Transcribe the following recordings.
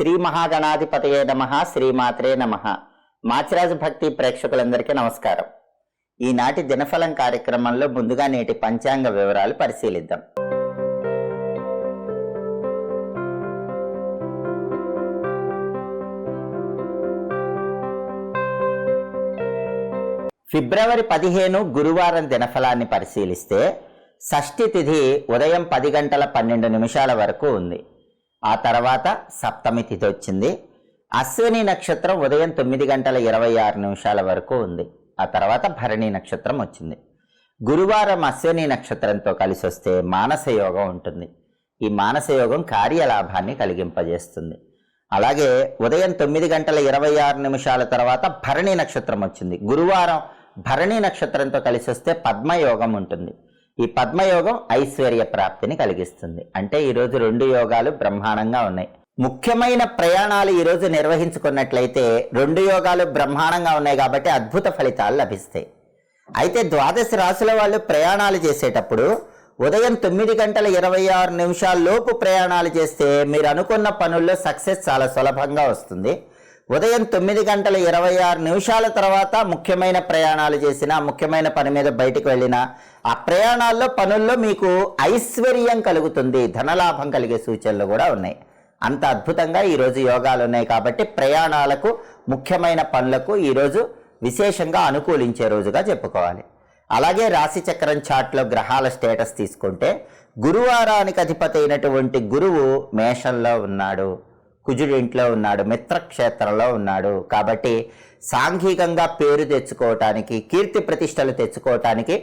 శ్రీ మహాగణాధిపతయే నమ శ్రీమాత్రే నమ. మాచిరాజు భక్తి ప్రేక్షకులందరికీ నమస్కారం. ఈనాటి దినఫలం కార్యక్రమంలో ముందుగా నేటి పంచాంగ వివరాలు పరిశీలిద్దాం. ఫిబ్రవరి పదిహేను గురువారం దినఫలాన్ని పరిశీలిస్తే షష్ఠి తిథి ఉదయం పది గంటల పన్నెండు నిమిషాల వరకు ఉంది. ఆ తర్వాత సప్తమి తిథి వచ్చింది. అశ్విని నక్షత్రం ఉదయం తొమ్మిది గంటల ఇరవై ఆరు నిమిషాల వరకు ఉంది. ఆ తర్వాత భరణి నక్షత్రం వచ్చింది. గురువారం అశ్విని నక్షత్రంతో కలిసి వస్తే మానసయోగం ఉంటుంది. ఈ మానసయోగం కార్యలాభాన్ని కలిగింపజేస్తుంది. అలాగే ఉదయం తొమ్మిది గంటల ఇరవై ఆరు నిమిషాల తర్వాత భరణి నక్షత్రం వచ్చింది. గురువారం భరణి నక్షత్రంతో కలిసి వస్తే పద్మయోగం ఉంటుంది. ఈ పద్మయోగం ఐశ్వర్య ప్రాప్తిని కలిగిస్తుంది. అంటే ఈరోజు రెండు యోగాలు బ్రహ్మాండంగా ఉన్నాయి. ముఖ్యమైన ప్రయాణాలు ఈరోజు నిర్వహించుకున్నట్లయితే రెండు యోగాలు బ్రహ్మాండంగా ఉన్నాయి కాబట్టి అద్భుత ఫలితాలు లభిస్తాయి. అయితే ద్వాదశ రాశుల వాళ్ళు ప్రయాణాలు చేసేటప్పుడు ఉదయం తొమ్మిది గంటల ఇరవై ఆరు నిమిషాల లోపు ప్రయాణాలు చేస్తే మీరు అనుకున్న పనుల్లో సక్సెస్ చాలా సులభంగా వస్తుంది. ఉదయం తొమ్మిది గంటల ఇరవై ఆరు నిమిషాల తర్వాత ముఖ్యమైన ప్రయాణాలు చేసిన ముఖ్యమైన పని మీద బయటకు వెళ్ళిన ఆ ప్రయాణాల్లో పనుల్లో మీకు ఐశ్వర్యం కలుగుతుంది ధనలాభం కలిగే సూచనలు కూడా ఉన్నాయి. అంత అద్భుతంగా ఈరోజు యోగాలు ఉన్నాయి కాబట్టి ప్రయాణాలకు ముఖ్యమైన పనులకు ఈరోజు విశేషంగా అనుకూలించే రోజుగా చెప్పుకోవాలి. అలాగే రాశి చక్రం చాట్లో గ్రహాల స్టేటస్ తీసుకుంటే గురువారానికి అధిపతి అయినటువంటి గురువు మేషంలో ఉన్నాడు. కుజుడు ఇంట్లో ఉన్నాడు మిత్రక్షేత్రంలో ఉన్నాడు. కాబట్టి సాంఘికంగా పేరు తెచ్చుకోవటానికి కీర్తి ప్రతిష్టలు తెచ్చుకోవటానికి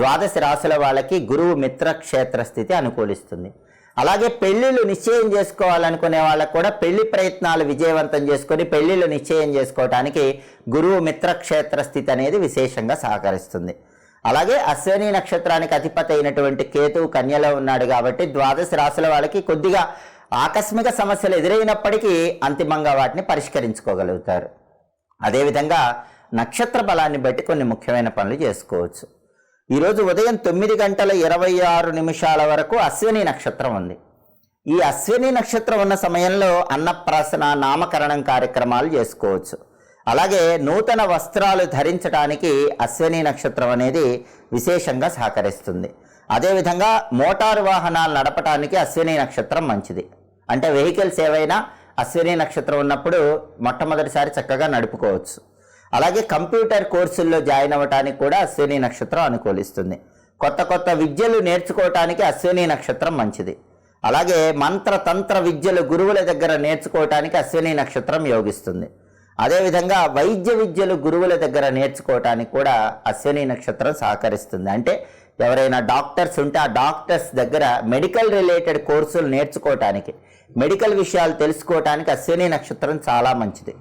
ద్వాదశ రాశుల వాళ్ళకి గురువు మిత్రక్షేత్ర స్థితి అనుకూలిస్తుంది. అలాగే పెళ్ళిళ్ళు నిశ్చయం చేసుకోవాలనుకునే వాళ్ళకు కూడా పెళ్ళి ప్రయత్నాలు విజయవంతం చేసుకొని పెళ్ళిళ్ళు నిశ్చయం చేసుకోవటానికి గురువు మిత్రక్షేత్ర స్థితి అనేది విశేషంగా సహకరిస్తుంది. అలాగే అశ్విని నక్షత్రానికి అధిపతి అయినటువంటి కేతువు కన్యలో ఉన్నాడు కాబట్టి ద్వాదశ రాశుల వాళ్ళకి కొద్దిగా ఆకస్మిక సమస్యలు ఎదురైనప్పటికీ అంతిమంగా వాటిని పరిష్కరించుకోగలుగుతారు. అదేవిధంగా నక్షత్ర బలాన్ని బట్టి కొన్ని ముఖ్యమైన పనులు చేసుకోవచ్చు. ఈరోజు ఉదయం తొమ్మిది గంటల ఇరవై ఆరు నిమిషాల వరకు అశ్విని నక్షత్రం ఉంది. ఈ అశ్విని నక్షత్రం ఉన్న సమయంలో అన్నప్రాసన నామకరణం కార్యక్రమాలు చేసుకోవచ్చు. అలాగే నూతన వస్త్రాలు ధరించడానికి అశ్విని నక్షత్రం అనేది విశేషంగా సహకరిస్తుంది. అదేవిధంగా మోటారు వాహనాలు నడపడానికి అశ్విని నక్షత్రం మంచిది. అంటే వెహికల్స్ ఏవైనా అశ్విని నక్షత్రం ఉన్నప్పుడు మొట్టమొదటిసారి చక్కగా నడుపుకోవచ్చు. అలాగే కంప్యూటర్ కోర్సుల్లో జాయిన్ అవ్వటానికి కూడా అశ్విని నక్షత్రం అనుకూలిస్తుంది. కొత్త కొత్త విద్యలు నేర్చుకోవటానికి అశ్విని నక్షత్రం మంచిది. అలాగే మంత్ర తంత్ర విద్యలు గురువుల దగ్గర నేర్చుకోవటానికి అశ్విని నక్షత్రం యోగిస్తుంది. అదేవిధంగా వైద్య విద్యలు గురువుల దగ్గర నేర్చుకోవటానికి కూడా అశ్విని నక్షత్రం సహకరిస్తుంది. అంటే ఎవరైనా డాక్టర్స్ ఉంటే ఆ డాక్టర్స్ దగ్గర మెడికల్ రిలేటెడ్ కోర్సులు నేర్చుకోవటానికి మెడికల్ విషయాలు తెలుసుకోవటానికి అశ్విని నక్షత్రం చాలా మంచిది.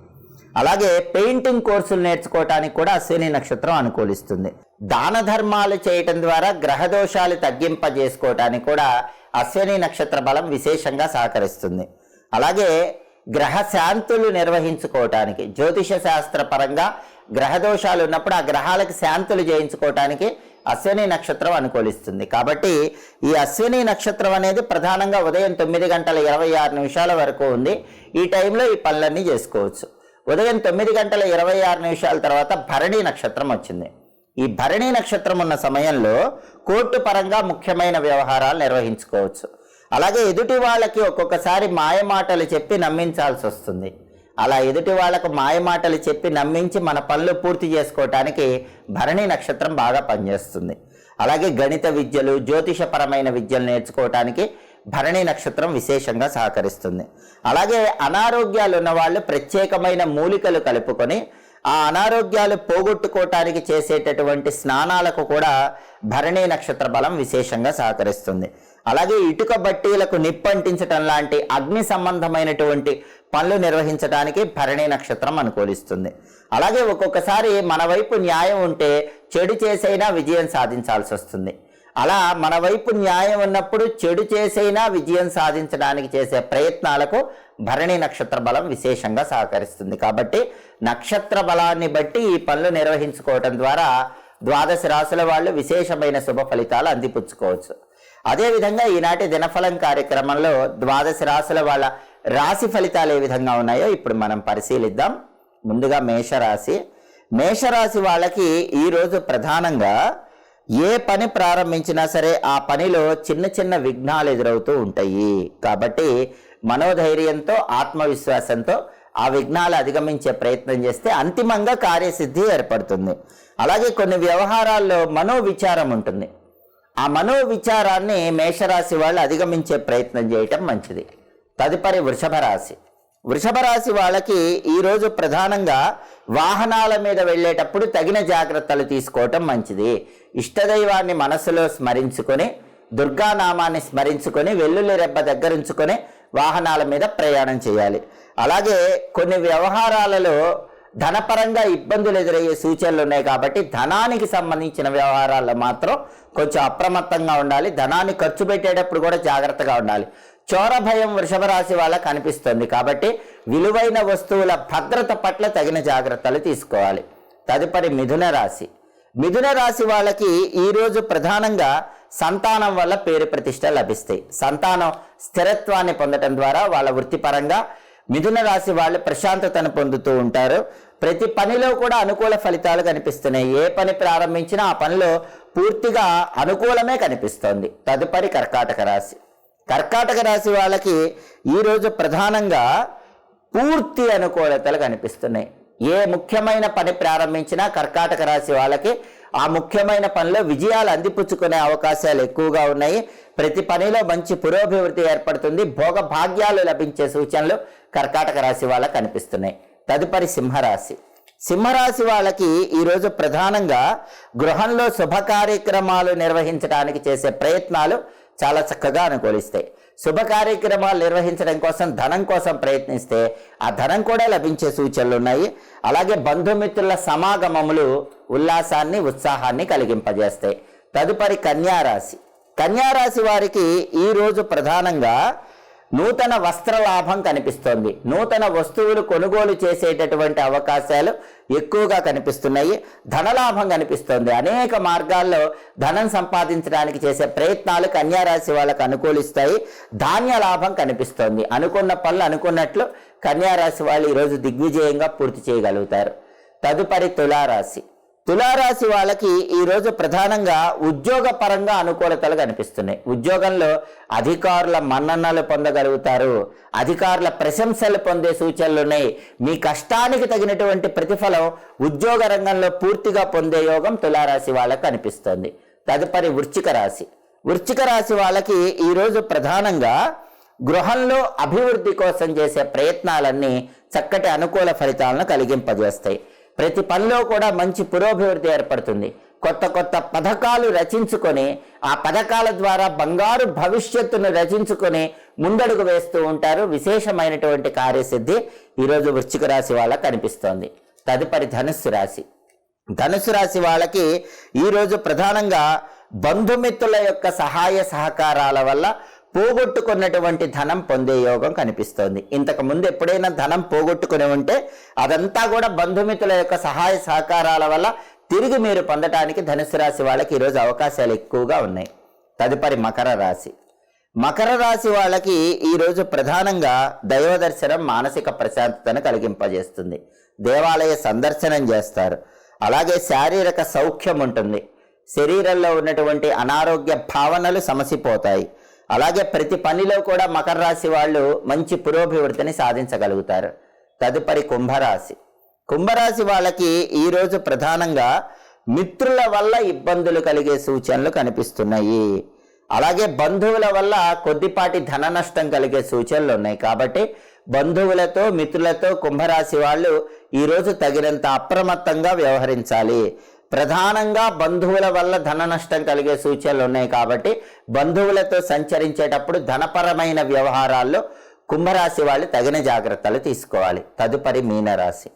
అలాగే పెయింటింగ్ కోర్సులు నేర్చుకోవటానికి కూడా అశ్విని నక్షత్రం అనుకూలిస్తుంది. దాన ధర్మాలు చేయటం ద్వారా గ్రహదోషాలు తగ్గింపజేసుకోవటానికి కూడా అశ్విని నక్షత్ర బలం విశేషంగా సహకరిస్తుంది. అలాగే గ్రహ శాంతులు నిర్వహించుకోవటానికి జ్యోతిష శాస్త్ర పరంగా గ్రహ దోషాలు ఉన్నప్పుడు ఆ గ్రహాలకు శాంతులు చేయించుకోవటానికి అశ్విని నక్షత్రం అనుకూలిస్తుంది. కాబట్టి ఈ అశ్విని నక్షత్రం అనేది ప్రధానంగా ఉదయం తొమ్మిది గంటల ఇరవై ఆరు నిమిషాల వరకు ఉంది. ఈ టైంలో ఈ పనులన్నీ చేసుకోవచ్చు. ఉదయం తొమ్మిది గంటల ఇరవై ఆరు నిమిషాల తర్వాత భరణి నక్షత్రం వచ్చింది. ఈ భరణి నక్షత్రం ఉన్న సమయంలో కోర్టు పరంగా ముఖ్యమైన వ్యవహారాలు నిర్వహించుకోవచ్చు. అలాగే ఎదుటి వాళ్ళకి ఒక్కొక్కసారి మాయమాటలు చెప్పి నమ్మించాల్సి వస్తుంది. అలా ఎదుటి వాళ్ళకు మాయమాటలు చెప్పి నమ్మించి మన పనులు పూర్తి చేసుకోవటానికి భరణి నక్షత్రం బాగా పనిచేస్తుంది. అలాగే గణిత విద్యలు జ్యోతిషపరమైన విద్యలు నేర్చుకోవటానికి భరణి నక్షత్రం విశేషంగా సహకరిస్తుంది. అలాగే అనారోగ్యాలు ఉన్న వాళ్ళు ప్రత్యేకమైన మూలికలు కలుపుకొని ఆ అనారోగ్యాలు పోగొట్టుకోవటానికి చేసేటటువంటి స్నానాలకు కూడా భరణి నక్షత్ర బలం విశేషంగా సహకరిస్తుంది. అలాగే ఇటుక బట్టీలకు నిప్పంటించటం లాంటి అగ్ని సంబంధమైనటువంటి పనులు నిర్వహించడానికి భరణి నక్షత్రం అనుకూలిస్తుంది. అలాగే ఒక్కొక్కసారి మన వైపు న్యాయం ఉంటే చెడు చేసైనా విజయం సాధించాల్సి వస్తుంది అలా మన వైపు న్యాయం ఉన్నప్పుడు చెడు చేసైనా విజయం సాధించడానికి చేసే ప్రయత్నాలకు భరణి నక్షత్ర బలం విశేషంగా సహకరిస్తుంది. కాబట్టి నక్షత్ర బలాన్ని బట్టి ఈ పనులు నిర్వహించుకోవటం ద్వారా ద్వాదశ రాశుల వాళ్ళు విశేషమైన శుభ ఫలితాలు అందిపుచ్చుకోవచ్చు. అదేవిధంగా ఈనాటి దినఫలం కార్యక్రమంలో ద్వాదశ రాశుల వాళ్ళ రాశి ఫలితాలు ఏ విధంగా ఉన్నాయో ఇప్పుడు మనం పరిశీలిద్దాం. ముందుగా మేషరాశి. మేషరాశి వాళ్ళకి ఈరోజు ప్రధానంగా ఏ పని ప్రారంభించినా సరే ఆ పనిలో చిన్న చిన్న విఘ్నాలు ఎదురవుతూ ఉంటాయి. కాబట్టి మనోధైర్యంతో ఆత్మవిశ్వాసంతో ఆ విఘ్నాలు అధిగమించే ప్రయత్నం చేస్తే అంతిమంగా కార్యసిద్ధి ఏర్పడుతుంది. అలాగే కొన్ని వ్యవహారాల్లో మనోవిచారం ఉంటుంది. ఆ మనో విచారాన్ని మేషరాశి వాళ్ళు అధిగమించే ప్రయత్నం చేయటం మంచిది. తదుపరి వృషభ రాశి. వృషభ రాశి వాళ్ళకి ఈరోజు ప్రధానంగా వాహనాల మీద వెళ్ళేటప్పుడు తగిన జాగ్రత్తలు తీసుకోవటం మంచిది. ఇష్టదైవాన్ని మనసులో స్మరించుకొని దుర్గానామాన్ని స్మరించుకొని వెల్లుల్లి రెబ్బ దగ్గరించుకొని వాహనాల మీద ప్రయాణం చేయాలి. అలాగే కొన్ని వ్యవహారాలలో ధనపరంగా ఇబ్బందులు ఎదురయ్యే సూచనలు ఉన్నాయి కాబట్టి ధనానికి సంబంధించిన వ్యవహారాల్లో మాత్రం కొంచెం అప్రమత్తంగా ఉండాలి. ధనాన్ని ఖర్చు పెట్టేటప్పుడు కూడా జాగ్రత్తగా ఉండాలి. చోర భయం వృషభ రాశి కనిపిస్తుంది కాబట్టి విలువైన వస్తువుల భద్రత పట్ల తగిన జాగ్రత్తలు తీసుకోవాలి. తదుపరి మిథున రాశి. మిథున రాశి వాళ్ళకి ఈరోజు ప్రధానంగా సంతానం వల్ల పేరు ప్రతిష్ట లభిస్తాయి. సంతానం స్థిరత్వాన్ని పొందటం ద్వారా వాళ్ళ వృత్తిపరంగా మిథున రాశి వాళ్ళు ప్రశాంతతను పొందుతూ ఉంటారు. ప్రతి పనిలో కూడా అనుకూల ఫలితాలు కనిపిస్తున్నాయి. ఏ పని ప్రారంభించినా ఆ పనిలో పూర్తిగా అనుకూలమే కనిపిస్తోంది. తదుపరి కర్కాటక రాశి. కర్కాటక రాశి వాళ్ళకి ఈరోజు ప్రధానంగా పూర్తి అనుకూలతలు కనిపిస్తున్నాయి. ఏ ముఖ్యమైన పని ప్రారంభించినా కర్కాటక రాశి వాళ్ళకి ఆ ముఖ్యమైన పనిలో విజయాలు అందిపుచ్చుకునే అవకాశాలు ఎక్కువగా ఉన్నాయి. ప్రతి పనిలో మంచి పురోభివృద్ధి ఏర్పడుతుంది. భోగ భాగ్యాలు లభించే సూచనలు కర్కాటక రాశి వాళ్ళకి కనిపిస్తున్నాయి. తదుపరి సింహరాశి. సింహరాశి వాళ్ళకి ఈరోజు ప్రధానంగా గృహంలో శుభ కార్యక్రమాలు నిర్వహించడానికి చేసే ప్రయత్నాలు చాలా చక్కగా అనుకూలిస్తాయి. శుభ కార్యక్రమాలు నిర్వహించడం కోసం ధనం కోసం ప్రయత్నిస్తే ఆ ధనం కూడా లభించే సూచనలు ఉన్నాయి. అలాగే బంధుమిత్రుల సమాగమములు ఉల్లాసాన్ని ఉత్సాహాన్ని కలిగింపజేస్తాయి. తదుపరి కన్యారాశి. కన్యారాశి వారికి ఈరోజు ప్రధానంగా నూతన వస్త్ర లాభం కనిపిస్తోంది. నూతన వస్తువులు కొనుగోలు చేసేటటువంటి అవకాశాలు ఎక్కువగా కనిపిస్తున్నాయి. ధనలాభం కనిపిస్తోంది. అనేక మార్గాల్లో ధనం సంపాదించడానికి చేసే ప్రయత్నాలు కన్యారాశి వాళ్ళకు అనుకూలిస్తాయి. ధాన్య లాభం కనిపిస్తోంది. అనుకున్న పనులు అనుకున్నట్లు కన్యారాశి వాళ్ళు ఈరోజు దిగ్విజయంగా పూర్తి చేయగలుగుతారు. తదుపరి తులారాశి. తులారాశి వాళ్ళకి ఈరోజు ప్రధానంగా ఉద్యోగ పరంగా అనుకూలతలు కనిపిస్తున్నాయి. ఉద్యోగంలో అధికారుల మన్ననలు పొందగలుగుతారు. అధికారుల ప్రశంసలు పొందే సూచనలు ఉన్నాయి. మీ కష్టానికి తగినటువంటి ప్రతిఫలం ఉద్యోగ రంగంలో పూర్తిగా పొందే యోగం తులారాశి వాళ్ళకి కనిపిస్తుంది తదుపరి వృశ్చిక రాశి. వృశ్చిక రాశి వాళ్ళకి ఈరోజు ప్రధానంగా గృహంలో అభివృద్ధి కోసం చేసే ప్రయత్నాలన్నీ చక్కటి అనుకూల ఫలితాలను కలిగింపజేస్తాయి. ప్రతి పనిలో కూడా మంచి పురోభివృద్ధి ఏర్పడుతుంది. కొత్త కొత్త పథకాలు రచించుకొని ఆ పథకాల ద్వారా బంగారు భవిష్యత్తును రచించుకొని ముందడుగు వేస్తూ ఉంటారు విశేషమైనటువంటి కార్యసిద్ధి ఈరోజు వృశ్చిక రాశి వాళ్ళ కనిపిస్తోంది తదుపరి ధనుస్సు రాశి. ధనుసు రాశి వాళ్ళకి ఈరోజు ప్రధానంగా బంధుమిత్రుల యొక్క సహాయ సహకారాల వల్ల పోగొట్టుకున్నటువంటి ధనం పొందే యోగం కనిపిస్తోంది. ఇంతకు ముందు ఎప్పుడైనా ధనం పోగొట్టుకుని ఉంటే అదంతా కూడా బంధుమిత్రుల యొక్క సహాయ సహకారాల వల్ల తిరిగి మీరు పొందటానికి ధనుసు రాశి వాళ్ళకి ఈరోజు అవకాశాలు ఎక్కువగా ఉన్నాయి. తదుపరి మకర రాశి. మకర రాశి వాళ్ళకి ఈరోజు ప్రధానంగా దైవ దర్శనం మానసిక ప్రశాంతతను కలిగింపజేస్తుంది. దేవాలయ సందర్శనం చేస్తారు. అలాగే శారీరక సౌఖ్యం ఉంటుంది. శరీరంలో ఉన్నటువంటి అనారోగ్య భావనలు సమసిపోతాయి. అలాగే ప్రతి పనిలో కూడా మకర రాశి వాళ్ళు మంచి పురోభివృద్ధిని సాధించగలుగుతారు. తదుపరి కుంభరాశి. కుంభరాశి వాళ్ళకి ఈరోజు ప్రధానంగా మిత్రుల వల్ల ఇబ్బందులు కలిగే సూచనలు కనిపిస్తున్నాయి. అలాగే బంధువుల వల్ల కొద్దిపాటి ధన నష్టం కలిగే సూచనలు ఉన్నాయి. కాబట్టి బంధువులతో మిత్రులతో కుంభరాశి వాళ్ళు ఈరోజు తగినంత అప్రమత్తంగా వ్యవహరించాలి. ప్రధానంగా బంధువుల వల్ల ధన నష్టం కలిగే సూచనలు ఉన్నాయి కాబట్టి బంధువులతో సంచరించేటప్పుడు ధనపరమైన వ్యవహారాల్లో కుంభరాశి వాళ్ళు తగిన జాగ్రత్తలు తీసుకోవాలి. తదుపరి మీనరాశి.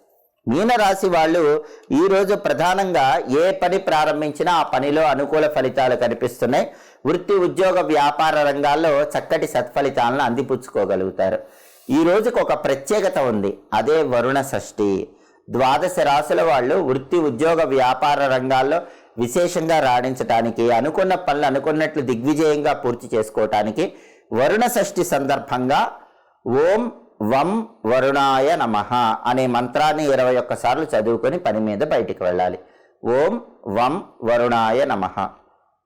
మీనరాశి వాళ్ళు ఈరోజు ప్రధానంగా ఏ పని ప్రారంభించినా ఆ పనిలో అనుకూల ఫలితాలు కనిపిస్తున్నాయి. వృత్తి ఉద్యోగ వ్యాపార రంగాల్లో చక్కటి సత్ఫలితాలను అందిపుచ్చుకోగలుగుతారు. ఈ రోజుకు ఒక ప్రత్యేకత ఉంది. అదే వరుణ షష్ఠి. ద్వాదశ రాశుల వాళ్ళు వృత్తి ఉద్యోగ వ్యాపార రంగాల్లో విశేషంగా రాణించటానికి అనుకున్న పనులు అనుకున్నట్లు దిగ్విజయంగా పూర్తి చేసుకోవటానికి వరుణ షష్ఠి సందర్భంగా ఓం వం వరుణాయ నమ అనే మంత్రాన్ని ఇరవై ఒక్కసార్లు చదువుకొని పని మీద బయటికి వెళ్ళాలి. ఓం వం వరుణాయ నమ.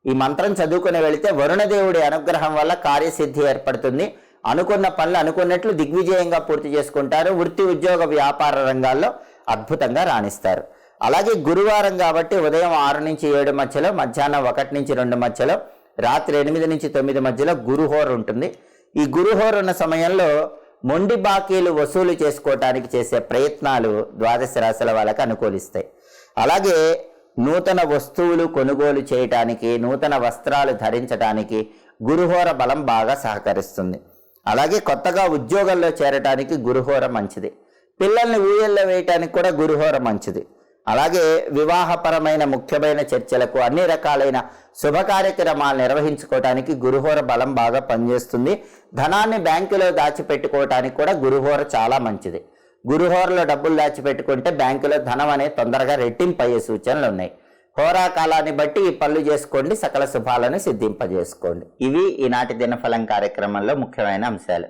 ఈ మంత్రం చదువుకుని వెళితే వరుణదేవుడి అనుగ్రహం వల్ల కార్యసిద్ధి ఏర్పడుతుంది. అనుకున్న పనులు అనుకున్నట్లు దిగ్విజయంగా పూర్తి చేసుకుంటారు. వృత్తి ఉద్యోగ వ్యాపార రంగాల్లో అద్భుతంగా రాణిస్తారు. అలాగే గురువారం కాబట్టి ఉదయం ఆరు నుంచి ఏడు మధ్యలో మధ్యాహ్నం ఒకటి నుంచి రెండు మధ్యలో రాత్రి ఎనిమిది నుంచి తొమ్మిది మధ్యలో గురుహోర ఉంటుంది. ఈ గురుహోర ఉన్న సమయంలో మొండి బాకీలు వసూలు చేసుకోవటానికి చేసే ప్రయత్నాలు ద్వాదశ రాశుల వాళ్ళకి అనుకూలిస్తాయి. అలాగే నూతన వస్తువులు కొనుగోలు చేయటానికి నూతన వస్త్రాలు ధరించడానికి గురుహోర బలం బాగా సహకరిస్తుంది. అలాగే కొత్తగా ఉద్యోగంలో చేరటానికి గురుహోర మంచిది. పిల్లల్ని ఊయల్లో వేయటానికి కూడా గురుహోర మంచిది. అలాగే వివాహపరమైన ముఖ్యమైన చర్చలకు అన్ని రకాలైన శుభ కార్యక్రమాలు నిర్వహించుకోవటానికి గురుహోర బలం బాగా పనిచేస్తుంది. ధనాన్ని బ్యాంకులో దాచిపెట్టుకోవటానికి కూడా గురుహోర చాలా మంచిది. గురుహోరలో డబ్బులు దాచిపెట్టుకుంటే బ్యాంకులో ధనం అనే తొందరగా రెట్టింపు అయ్యే సూచనలు ఉన్నాయి. హోరా కాలాన్ని బట్టి ఈ పనులు చేసుకోండి సకల శుభాలను సిద్ధింపజేసుకోండి. ఇవి ఈనాటి దినఫలం కార్యక్రమంలో ముఖ్యమైన అంశాలు.